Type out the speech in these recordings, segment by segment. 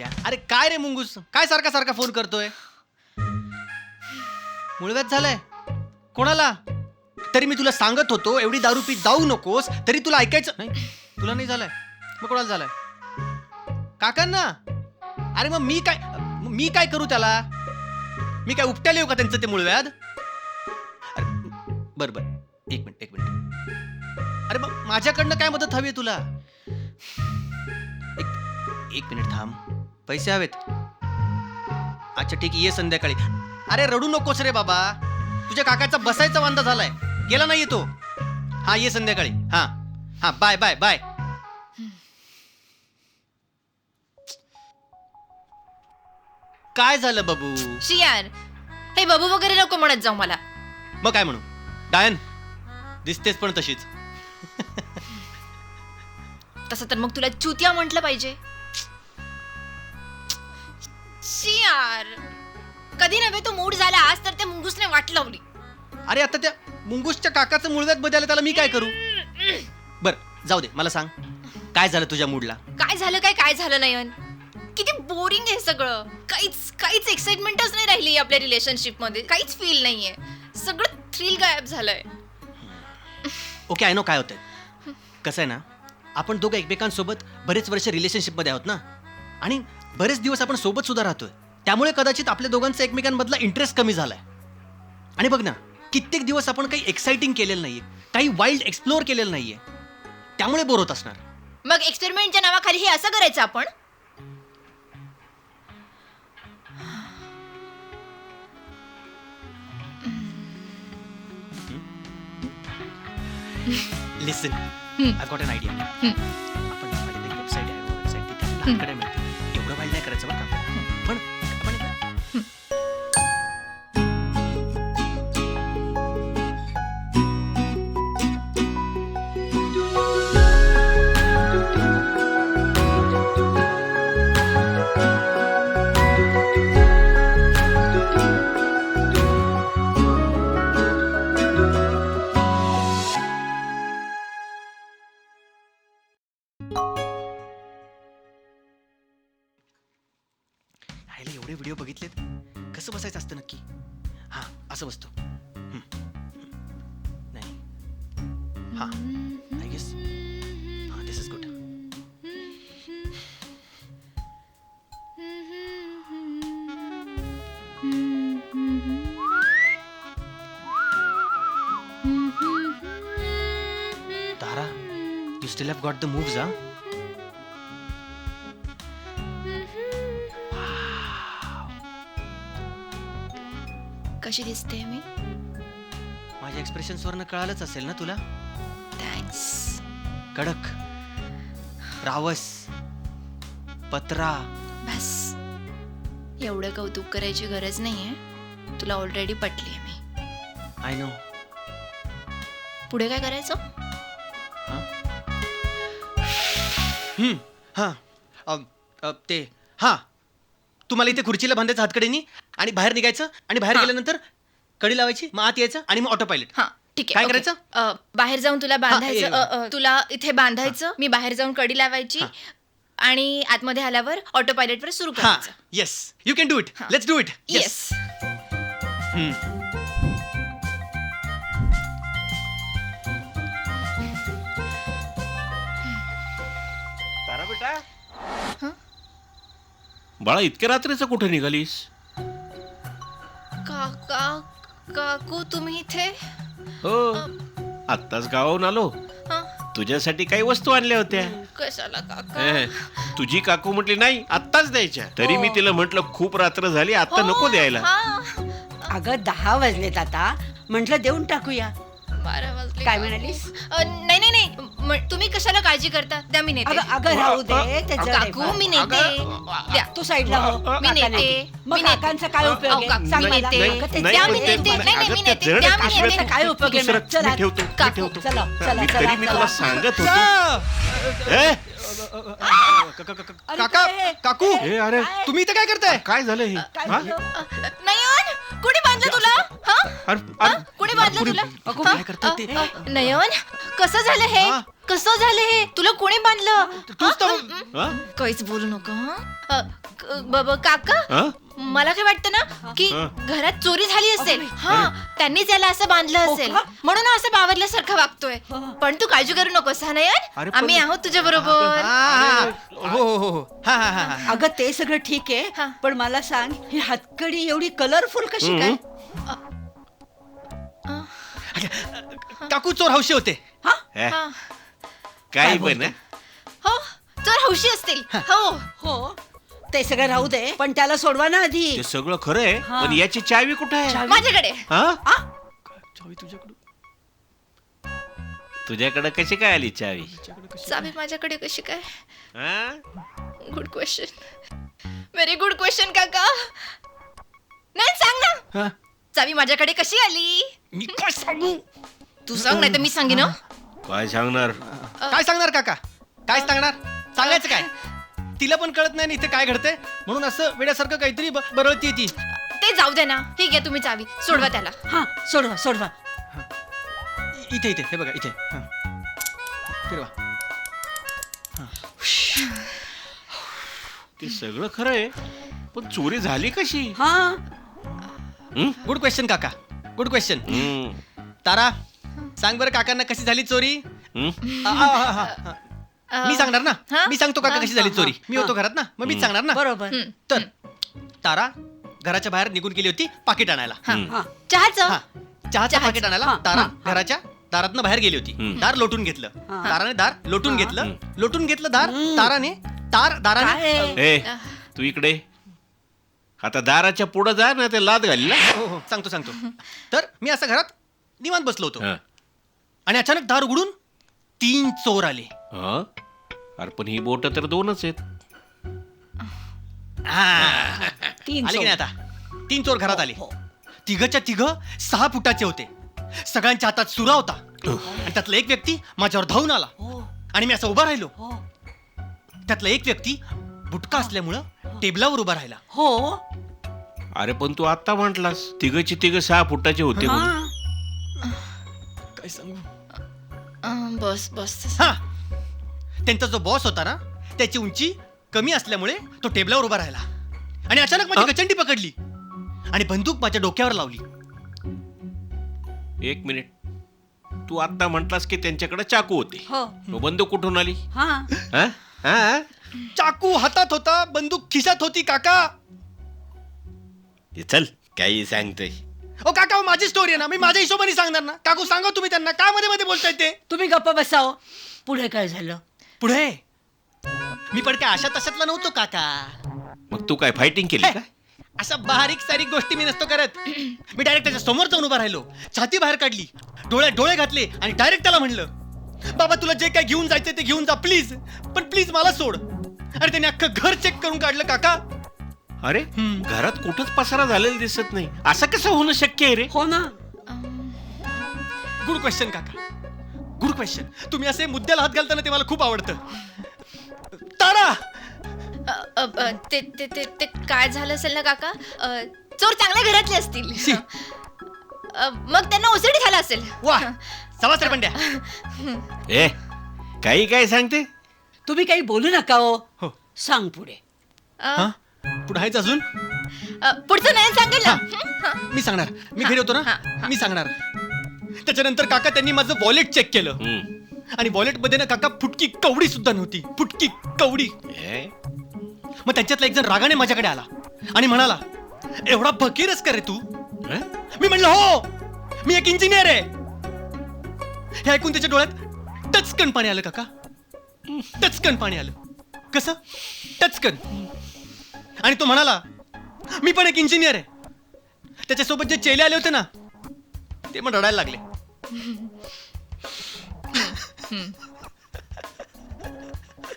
अच्छा अरे काय रे मुंगूस? काय सारखा सारखा फोन करतोय? मुळव्यात झालाय. कोणाला? तरी मी तुला सांगत होतो एवढी दारू पी जाऊ नकोस तरी तुला ऐकायचं नाही तुला नाही झालंय. मग कोणाला झालंय? काकांना? अरे मग मी काय मग मी काय करू त्याला? मी काय उपट्याला येऊ का त्यांचं ते मुळव्याद अरे, बरं बरं. एक मिनिट एक मिनिट. अरे मग माझ्याकडनं काय मदत हवी आहे तुला? एक एक मिनिट थांब. पैसे हवेत. अच्छा ठीक आहे ये संध्याकाळी. अरे रडू नकोस रे बाबा. तुझ्या काकाचा बसायचा वांदा झालाय. गेला नाही तो. हा ये संध्याकाळी. हा. हा बाय बाय बाय. काय झालं बाबू? शियार हे बाबू वगैरे नको म्हणत जाऊ मला. मग काय म्हणू? डायन दिसतेस पण तशीच. तसं तर मग तुला चुतिया म्हटलं पाहिजे. शियार कधी नव्हे तो मूड झाला आज तर त्या मुंगूसने वाट लावली. अरे आता त्या मुंगूसच्या काकाचं मुळव्यात बदललं त्याला मी काय करू? बर जाऊ दे मला सांग. काय झालं तुझ्या मूडला? काय झालं काय काय झालं नयन किती बोरिंग आहे सगळं. काहीच काहीच एक्साइटमेंटच नाही राहिली आपल्या रिलेशनशिपमध्ये काहीच फील नाहीये. सगळं थ्रिल गायब झालंय. ओके आय नो काय होतंय. कसं आहे ना आपण दोघं एकमेकांसोबत बरेच वर्ष रिलेशनशिपमध्ये आहोत ना? आणि बरेच दिवस आपण सोबत सुद्धा राहतोय. त्यामुळे कदाचित आपल्या दोघांचा एकमेकांमधला इंटरेस्ट कमी झालाय. आणि बघ ना कित्येक दिवस आपण काही एक्साइटिंग केलेलं नाहीये. काही वाईल्ड एक्सप्लोअर केलेलं नाहीये. त्यामुळे बोर होत असणार. मग एक्सपेरिमेंटच्या नावाखाली हे असं करायचं आपण? Listen. I got an idea आपण वेबसाईट आहे वेबसाईट तिथे आपल्याला हम्म. Still have got the moves हा कशी दिसते मी? माझ्या एक्सप्रेशन्स वरनं कळालंच असेल ना तुला? थँक्स कडक रावस पत्रा. बस. एवढं कौतुक करायची गरज नाहीये. तुला ऑलरेडी पटली मी. आय नो पुढे काय करायचं? हम्म. हां. अ, ते हां. तुम्हाला इथे खुर्चीला बांधायचं हातकडेनी आणि बाहेर निघायचं आणि बाहेर हा. गेल्यानंतर कडी लावायची मग आत यायचं आणि मग ऑटो पायलट हा. ठीक आहे. काय. करायचं? अ, बाहेर जाऊन तुला बांधायचं ए, अ, अ, तुला इथे बांधायचं मी बाहेर जाऊन कडी लावायची. आणि आतमध्ये आल्यावर ऑटो पायलट वर सुरू हां. करायचं. Yes you can do it. Let's do it yes बाळा इतक्या रात्रीचं कुठे निघालीस? काका काकू तुम्ही इथे? हो. आत्ताच गावाहून आलो. हा? तुझ्यासाठी काही वस्तू आणल्या होत्या. कशाला काका? तुझी काकू म्हटली नाही आत्ताच द्यायच्या. तरी मी तिला म्हंटल खूप रात्र झाली आता नको द्यायला. हा. अगं दहा वाजलेत आता. म्हटलं देऊन टाकूया. बारा वाजले काय? म्हणालीस? अ, नाही नाही नाही. म- तुम्ही कशाला काळजी करता द्या मी नेते अगं अगं राहू दे त्याचं काकू मी नेते द्या तू साईडला हो मी काका नेते नाही. मग मी नेते. काकांचा काय उपयोग अहो, आहे? काकू, सांग मी मला. नेते. अगं, ते- नाही, द्या पण मी ते- नेते नाही नाही मी त्या नेते जड द्या मी नेते काय उपयोग आहे दुसरं मग? चला. मी ठेवतो मी काकू, ठेवतो चला, चला, मी चला, तरी मी चला. तुला सांगत होतो! ए, अरे काका काय? काकू ए, अरे काय? तुम्ही इथं काय करताय काय झालं हे काय हा? नयन कुणी बांधलं तुला हा अरे, हा? कुणी बांधलं कुणी- तुला अगं, हा? काय करतात ते? अ, अ, नयन कसं झालं हे हा? कसं झालं हे? तुला कोणी बांधलं? तूच तर हा? काहीच बोलू नको हं? अ, क- ब- ब- काका? हा? मला काय वाटतं ना की हा. घरात चोरी झाली असेल हा त्यांनीच याला असं बांधलं हो असेल का? म्हणून हा असं बावरल्यासारखं वागतोय. हा. पण तू काळजी करू नकोस हा अरे नयन पण- आम्ही आहोत तुझ्या बरोबर. हा, हा. हो. हो हो हो हा. हा हा हा अगं ते सगळं ठीक आहे हा. पण मला सांग ही हातकडी एवढी कलरफुल कशी काय? काकू चोर हौशी होते. हा. हे, काही काय पण हा? हो चोर हौशी असतील. हो. हो. ते सगळं राहू दे पण त्याला सोडवा ना आधी. ते सगळं खरं आहे हा. पण याची चावी कुठे आहे? चावी? माझ्याकडे. हा? आ? चावी तुझ्याकडं? तुझ्याकडे कशी काय आली चावी? चावी माझ्याकडे कशी काय? हा? Good question very good question काका. नाही सांग ना. हा? चावी माझ्याकडे कशी आली? मी काय सांगू? तू सांग नाही तर मी सांगेन हं? काय सांगणार? काय सांगणार काका? काय सांगणार? सांगायचं काय? तिला पण कळत नाही ना इथे काय घडतंय. म्हणून असं वेड्यासारखं काहीतरी ब- बरळतीये ती. ते जाऊ दे ना. ठीक आहे तुम्ही चावी. सोडवा त्याला. हा सोडवा सोडवा. इ- इथे इथे. हे बघा इथे. हा. फिरवा. ते सगळं खरं आहे पण चोरी झाली कशी? हा. हं? गुड क्वेश्चन काका. गुड क्वेश्चन हं. तारा सांग बरं काकांना कशी झाली चोरी हं? आ, आ, आ, आ, आ. अं, मी सांगणार ना हा? मी सांगतो काका कशी झाली चोरी मी होतो घरात ना मग मीच सांगणार ना बरोबर. तर तारा घराच्या बाहेर निघून गेली होती पाकिट आणायला हं. चहाचं हा. पाकिट आणायला हा, तारा. घराच्या दारातनं बाहेर गेली होती हं. दार लोटून घेतलं हा. ताराने दार लोटून हा. घेतलं. लोटून घेतलं दार. ताराने तार दाराने काय ए तू इकडे आता दाराच्या पुढे जा ना ते लाद घाली ना हो हो सांगतो सांगतो तर मी असं घरात निवांत बसलो होतो हं. आणि अचानक दार उघडून तीन चोर आले. हं? अरे पण ही बोट तर दोनच आहेत. हा. तीन आले की नाही. आता? तीन चोर घरात आले. हो. तिघच्या तिघ सहा फुटाचे होते. सगळ्यांच्या हातात सुरा होता. आणि त्यातला एक व्यक्ती माझ्यावर धावून आला. हो. आणि मी असं उभा राहिलो. हो. त्यातला एक व्यक्ती बुटका असल्यामुळं टेबलावर उभा राहिला. हो. अरे पण तू आत्ता म्हटलास तिघची तिघ सहा फुटाचे होते म्हणून. हा काय सांगू? बस बस. हा. त्यांचा जो बॉस होता ना त्याची उंची कमी असल्यामुळे तो टेबलावर उभा राहिला. आणि अचानक माझी? गचंडी पकडली. आणि बंदूक माझ्या डोक्यावर लावली. एक मिनिट. तू आत्ता म्हटलास की त्यांच्याकडे चाकू होते. हो. बंदूक कुठून आली? हा. हा? हा? चाकू हातात होता बंदूक खिशात होती काका. चल काही सांगतोय. ओ काका हो, माझी स्टोरी आहे ना मी माझ्या हिशोबाने सांगणार ना. काकू सांगा तुम्ही त्यांना काय मध्ये मध्ये बोलताय ते? तुम्ही गप्प बसाव पुढे काय झालं? पुढे? मी पण काय अशा तशातला नव्हतो काका. मग तू काय फायटिंग केली का? अशा बारीक सारीक गोष्टी मी नसतो करत. मी डायरेक्ट त्याच्यासमोर जाऊन उभा राहिलो छाती बाहेर काढली डोळ्यात डोळे घातले आणि डायरेक्ट त्याला म्हणलं बाबा तुला जे काय घेऊन जायचं ते घेऊन जा प्लीज पण प्लीज मला सोड. आणि त्याने अख्खं घर चेक करून काढलं काका. अरे हम्म. घरात कुठंच पसारा झालेला दिसत नाही. असं कसं होणं शक्य आहे रे? हो ना. गुड क्वेश्चन काका. गुड क्वेश्चन तुम्ही असे मुद्द्याला हात घालताना ते मला खूप आवडतं. तारा! अ, अ, अ, ते ते ते ते काय झालं असेल ना काका? अ, चोर चांगल्या घरातले असतील. अ, मग त्यांना ओसडी झाला असेल. वा. सवास रे पंड्या ए काही काय सांगते? तुम्ही काही बोलू नका हो. हो. सांग पुढे. अ, हा? पुढे आहेच अजून अ, पुढचं नाही सांगेल ना हा. हं? हा. मी सांगणार मी घरी होतो हा, ना हा. मी सांगणार त्याच्यानंतर काका त्यांनी माझं वॉलेट चेक केलं हम्म. आणि वॉलेटमध्ये ना काका फुटकी कवडी सुद्धा नव्हती फुटकी कवडी ए? मग त्यांच्यातला एक जण रागाने माझ्याकडे आला आणि म्हणाला एवढा फकीरच का रे तू हं? मी म्हणलं हो मी एक इंजिनियर आहे हे ऐकून त्याच्या डोळ्यात टचकन पाणी आलं काका टचकन पाणी आलं कसं टचकन आणि तो म्हणाला मी पण एक इंजिनियर आहे. त्याच्यासोबत जे चेले आले होते ना ते पण रडायला लागले.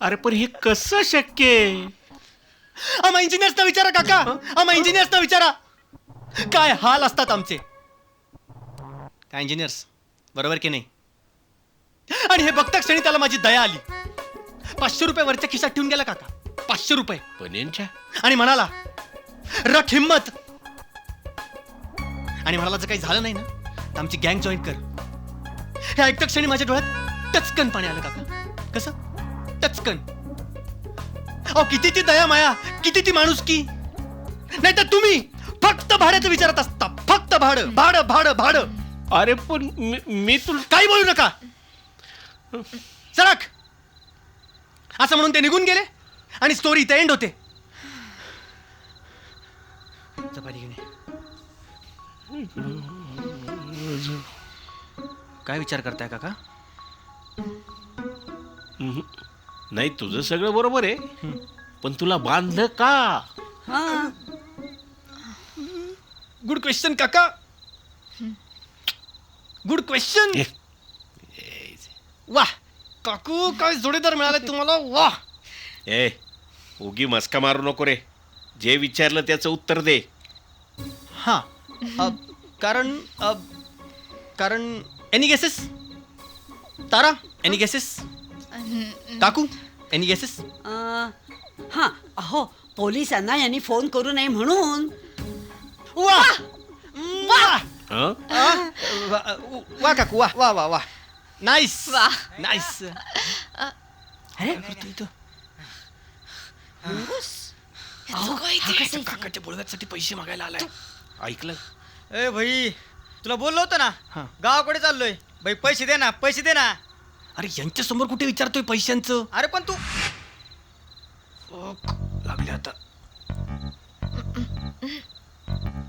अरे पण हे कसं शक्य आहे? आम्हा इंजिनियर्सना विचारा काका. आम्हा इंजिनियर्सना विचारा. काय हाल असतात आमचे? काय इंजिनियर्स बरोबर की नाही? आणि हे बघता क्षणी त्याला माझी दया आली. पाचशे रुपये वरच्या खिशात ठेवून गेला काका. पाचशे रुपये. पण यांच्या आणि म्हणाला रख हिम्मत आणि म्हणाला जर काही झालं नाही ना तर आमची गँग जॉईन कर. हे ऐकता क्षणी माझ्या डोळ्यात टचकन पाणी आलं काका. कसं? टचकन. अहो किती ती दया माया किती ती माणुसकी. नाही तर तुम्ही फक्त भाड्याचं विचारत असता. फक्त भाडं भाडं भाडं भाडं. अरे पण मी- मी तुला काही बोलू नका. सरक असं म्हणून ते निघून गेले. आणि स्टोरी इथे एंड होते. चपाती घेऊन ये. काय विचार करताय काका? नाही तुझं सगळं बरोबर आहे. पण तुला बांधलं का? हा. गुड क्वेश्चन काका. गुड क्वेश्चन वाह काकू काय जोडीदार मिळाले तुम्हाला? वाह. ए उगी मस्का मारू नको रे. जे विचारलं त्याचं उत्तर दे. हा अ, कारण अ, कारण any guesses Tara any guesses काकू एनी गेसेस हा अहो पोलिसांना यांनी फोन करू नये म्हणून. वा वा. हं? वा वा काकू वा वा वा वा. नाईस वा. नाईस अरे ह्याचं काय ते? काकाच्या बोलव्यासाठी पैसे मागायला आलाय. ऐकलं? ए भाई तुला बोललो होतं ना? हा. गावाकडे चाललोय. भाई पैसे दे ना पैसे दे ना. अरे यांच्या समोर कुठे विचारतोय पैशांचं? अरे पण तू लागले आता.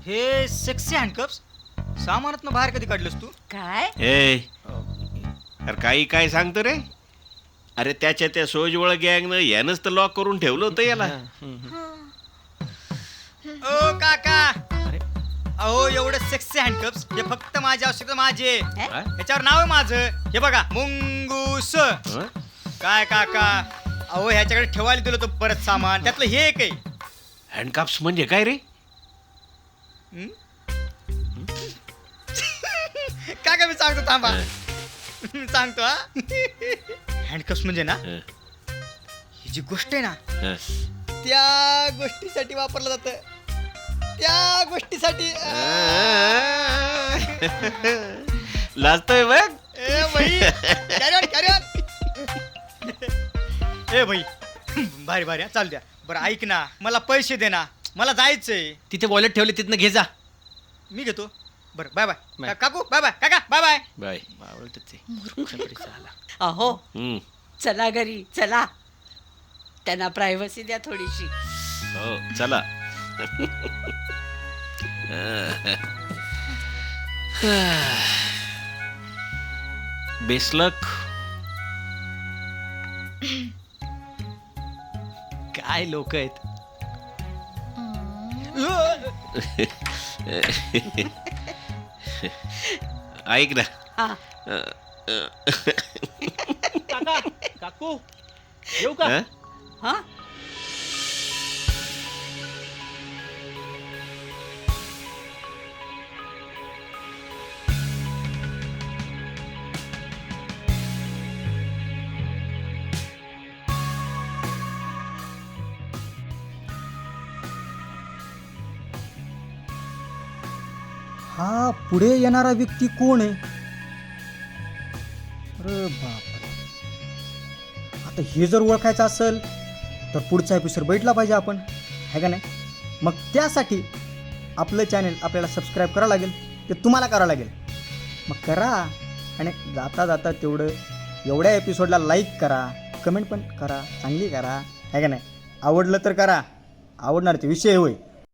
हे सेक्सी हँडकप्स सामानात बाहेर कधी काढलंस तू? काय? ए. अरे काही काय सांगतो रे? अरे त्याच्या त्या सोजवळ गँगनं यानंच तर लॉक करून ठेवलं होतं याला. ओ काका. अरे अहो एवढे सेक्सी हँडकप्स हे फक्त माझे आवश्यक माझे? काय? याच्यावर नाव आहे माझं. हे बघा मुंगूस? काय काका? अहो ह्याच्याकडे ठेवायला दिलं होतं परत सामान. त्यातलं हे एक आहे. हँडकाप्स म्हणजे काय रे? हं? काका मी सांगतो थांबा. सांगतो हा. हँडकप्स म्हणजे ना हं, ही जी गोष्ट आहे ना हं. त्या गोष्टीसाठी वापरलं जातं. त्या गोष्टीसाठी लाजतोय बघ. ए भाई carry on, carry on. ए भाई भारी भारी हा, चालू द्या. बरं ऐक ना. मला पैसे दे ना. मला जायचंय. तिथे वॉलेट ठेवले तिथनं घे जा. मी घेतो. बरं बाय बाय काकू बाय बाय काका बाय बाय बाय. अहो हं. चला घरी चला. त्यांना प्रायव्हसी द्या थोडीशी. हो चला. बेसलक. काय लोक आहेत? ऐक ना. हा. काका काकू येऊ का? हं? हा? हा पुढे येणारा व्यक्ती कोण आहे? अरे बापरे. आता हे जर ओळखायचं असेल तर पुढचा एपिसोड बैठला पाहिजे आपण. आहे का नाही? मग त्यासाठी आपलं चॅनल आपल्याला सबस्क्राईब करावं लागेल. ते तुम्हाला करावं लागेल. मग करा आणि जाता जाता तेवढं एवढ्या एपिसोडला लाईक करा. कमेंट पण करा. चांगली करा. आहे का नाही? आवडलं तर करा. आवडणार ते विषय होय.